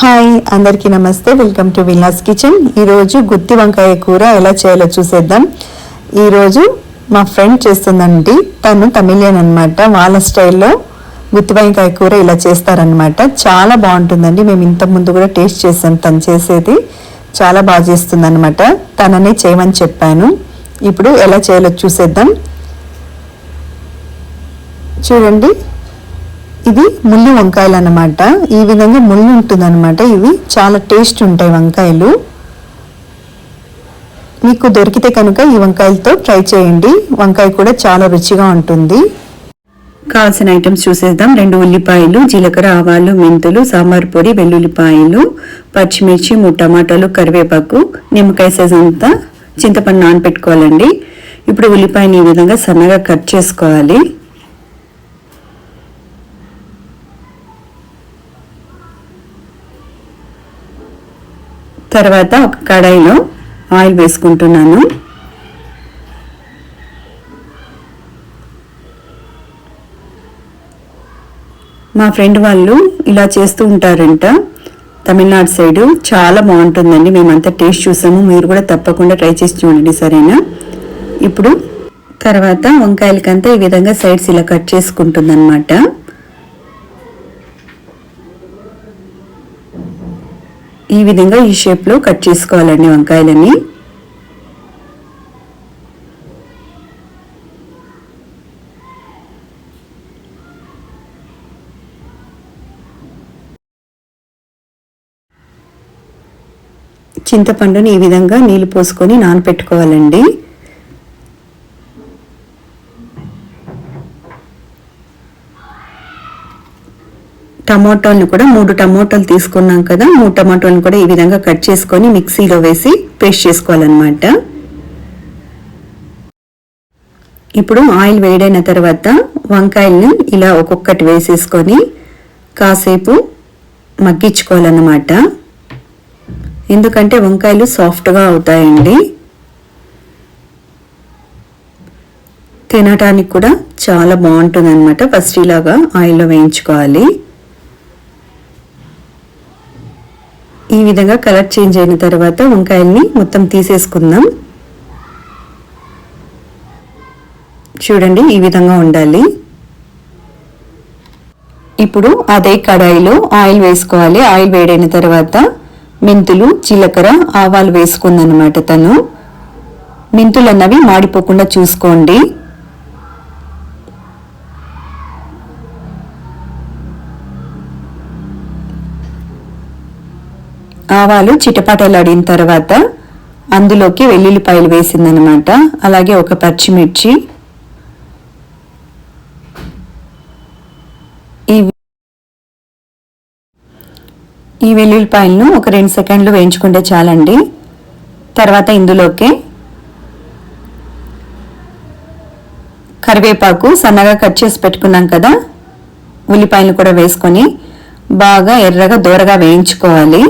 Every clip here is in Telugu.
హాయ్ అందరికీ నమస్తే. వెల్కమ్ టు విల్లాస్ కిచెన్ ఈరోజు గుత్తి వంకాయ కూర ఎలా చేయాలో చూసేద్దాం. ఈరోజు మా ఫ్రెండ్ చేస్తుందండి తను తమిళియన్ అనమాట వాళ్ళ స్టైల్లో గుత్తి వంకాయ కూర ఇలా చేస్తారనమాట చాలా బాగుంటుందండి. మేము ఇంత ముందు కూడా టేస్ట్ చేసాం తను చేసేది. చాలా బాగా చేస్తుందన్నమాట. తననే చేయమని చెప్పాను. ఇప్పుడు ఎలా చేయాలో చూసేద్దాం. చూడండి. ఇది ముళ్ళు వంకాయలు అన్నమాట ఈ విధంగా ముళ్ళు ఉంటుంది అనమాట ఇవి. చాలా టేస్ట్ ఉంటాయి వంకాయలు. మీకు దొరికితే కనుక ఈ వంకాయలతో ట్రై చేయండి. వంకాయ కూడా చాలా రుచిగా ఉంటుంది. కావాల్సిన ఐటమ్స్ చూసేద్దాం. రెండు ఉల్లిపాయలు జీలకర్ర ఆవాలు మెంతులు సాంబార్ పొడి వెల్లుల్లిపాయలు పచ్చిమిర్చి మూడు టమాటాలు కరివేపాకు నిమ్మకాయ సైజ్ అంతా చింతపండు నానపెట్టుకోవాలండి. ఇప్పుడు ఉల్లిపాయని ఈ విధంగా సన్నగా కట్ చేసుకోవాలి. తర్వాత ఒక కడాయిలో ఆయిల్ వేసుకుంటున్నాను. మా ఫ్రెండ్ వాళ్ళు ఇలా చేస్తూ ఉంటారంట. తమిళనాడు సైడు చాలా బాగుంటుందండి. మేమంతా టేస్ట్ చూసాము. మీరు కూడా తప్పకుండా ట్రై చేసి చూడండి సరేనా? ఇప్పుడు తర్వాత వంకాయలకంతా ఈ విధంగా సైడ్స్ ఇలా కట్ చేసుకుంటుందన్నమాట. ఈ విధంగా ఈ షేప్లో కట్ చేసుకోవాలండి వంకాయలని. చింతపండుని ఈ విధంగా నీళ్ళు పోసుకొని నానపెట్టుకోవాలండి. టమాటోల్ని కూడా మూడు టమాటోలు తీసుకున్నాం కదా మూడు టమాటోలను కూడా ఈ విధంగా కట్ చేసుకొని మిక్సీలో వేసి పేస్ట్ చేసుకోవాలన్నమాట. ఇప్పుడు ఆయిల్ వేడైన తర్వాత వంకాయల్ని ఇలా ఒక్కొక్కటి వేసేసుకొని కాసేపు మగ్గించుకోవాలన్నమాట. ఎందుకంటే వంకాయలు సాఫ్ట్గా అవుతాయండి. తినటానికి కూడా చాలా బాగుంటుంది అనమాట ఫస్ట్ ఇలాగా ఆయిల్లో వేయించుకోవాలి. ఈ విధంగా కలర్ చేంజ్ అయిన తర్వాత వంకాయల్ని మొత్తం తీసేసుకుందాం. చూడండి ఈ విధంగా ఉండాలి. ఇప్పుడు అదే కడాయిలో ఆయిల్ వేసుకోవాలి. ఆయిల్ వేడైన తర్వాత మెంతులు జీలకర్ర ఆవాలు వేసుకుందనమాట తను. మెంతులు అన్నవి మాడిపోకుండా చూసుకోండి. ఆవాలు చిటపటలాడిన తర్వాత అందులోకి వెల్లుల్లిపాయలు వేసిందనమాట అలాగే ఒక పచ్చిమిర్చి. ఈ ఈ వెల్లుల్లిపాయలను ఒక రెండు సెకండ్లు వేయించుకుంటే చాలండి. తర్వాత ఇందులోకి కరివేపాకు సన్నగా కట్ చేసి పెట్టుకున్నాం కదా. ఉల్లిపాయలు కూడా వేసుకొని బాగా ఎర్రగా దూరగా వేయించుకోవాలి.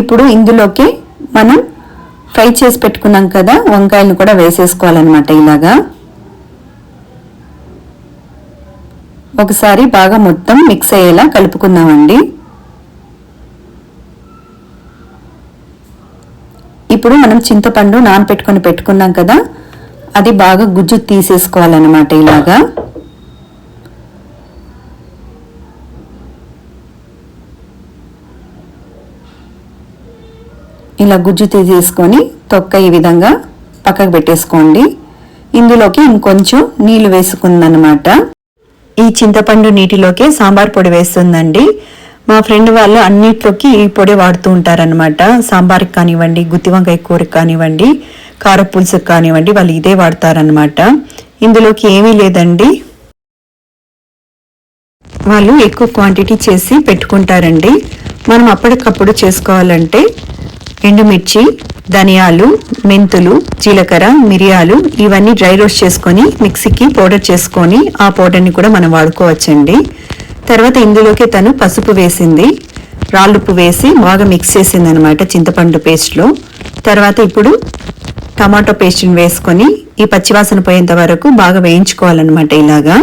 ఇప్పుడు ఇందులోకి మనం ఫ్రై చేసి పెట్టుకున్నాం కదా వంకాయలను కూడా వేసేసుకోవాలన్నమాట ఇలాగా. ఒకసారి బాగా మొత్తం మిక్స్ అయ్యేలా కలుపుకుందామండి. ఇప్పుడు మనం చింతపండు నానపెట్టుకొని పెట్టుకున్నాం కదా అది బాగా గుజ్జు తీసేసుకోవాలన్నమాట ఇలాగా. ఇలా గుజ్జు తీసేసుకొని తొక్క ఈ విధంగా పక్కకు పెట్టేసుకోండి. ఇందులోకి ఇంకొంచెం నీళ్ళు వేసుకుందనమాట ఈ చింతపండు నీటిలోకి సాంబార్ పొడి వేస్తుందండి. మా ఫ్రెండ్ వాళ్ళు అన్నిట్లోకి ఈ పొడి వాడుతూ ఉంటారనమాట సాంబార్కి కానివ్వండి గుత్తి వంకాయ కూరకి కానివ్వండి కారపులుసుకి కానివ్వండి వాళ్ళు ఇదే వాడతారనమాట ఇందులోకి ఏమీ లేదండి. వాళ్ళు ఎక్కువ క్వాంటిటీ చేసి పెట్టుకుంటారండి. మనం అప్పటికప్పుడు చేసుకోవాలంటే ఎండుమిర్చి ధనియాలు మెంతులు జీలకర్ర మిరియాలు ఇవన్నీ డ్రై రోస్ట్ చేసుకొని మిక్సీకి పౌడర్ చేసుకొని ఆ పౌడర్ని కూడా మనం వాడుకోవచ్చండి. తర్వాత ఇందులోకి తను పసుపు వేసింది. రాళ్ళుప్పు వేసి బాగా మిక్స్ చేసింది అనమాట చింతపండు పేస్ట్లో. తర్వాత ఇప్పుడు టమాటో పేస్ట్ని వేసుకొని ఈ పచ్చివాసన పోయేంత వరకు బాగా వేయించుకోవాలన్నమాట ఇలాగా.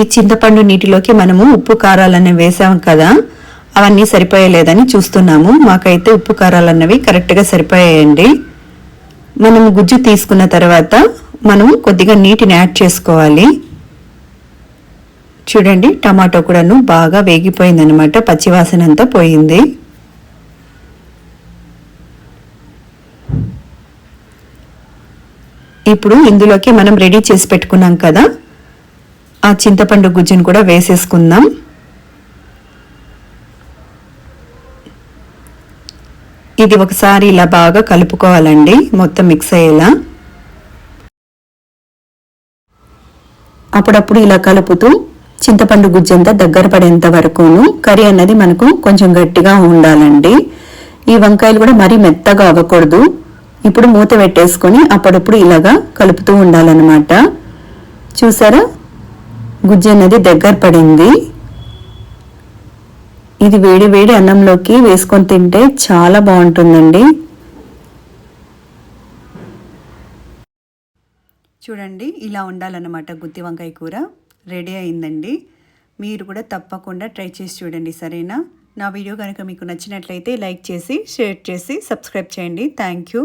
ఈ చింతపండు నీటిలోకి మనము ఉప్పు కారాలనే వేసాం కదా. అవన్నీ సరిపోయలేదని చూస్తున్నాము. మాకైతే ఉప్పు కారాలు అన్నవి కరెక్ట్గా సరిపోయాయండి. మనం గుజ్జు తీసుకున్న తర్వాత మనం కొద్దిగా నీటిని యాడ్ చేసుకోవాలి. చూడండి టమాటో కూడాను బాగా వేగిపోయిందనమాట పచ్చివాసన అంతా పోయింది. ఇప్పుడు ఇందులోకి మనం రెడీ చేసి పెట్టుకున్నాం కదా. ఆ చింతపండు గుజ్జును కూడా వేసేసుకుందాం. ఇది ఒకసారి ఇలా బాగా కలుపుకోవాలండి. మొత్తం మిక్స్ అయ్యేలా. అప్పుడప్పుడు ఇలా కలుపుతూ చింతపండు గుజ్జంతా దగ్గర పడేంత వరకును కర్రీ అన్నది మనకు కొంచెం గట్టిగా ఉండాలండి. ఈ వంకాయలు కూడా మరీ మెత్తగా అవ్వకూడదు. ఇప్పుడు మూత పెట్టేసుకొని అప్పుడప్పుడు ఇలాగా కలుపుతూ ఉండాలన్నమాట. చూసారా? గుజ్జు అనేది దగ్గర పడింది. ఇది వేడి వేడి అన్నంలోకి వేసుకొని తింటే చాలా బాగుంటుందండి. చూడండి ఇలా ఉండాలన్నమాట గుత్తి వంకాయ కూర. రెడీ అయిందండి. మీరు కూడా తప్పకుండా ట్రై చేసి చూడండి సరేనా? నా వీడియో కనుక మీకు నచ్చినట్లయితే లైక్ చేసి షేర్ చేసి సబ్స్క్రైబ్ చేయండి. Thank you.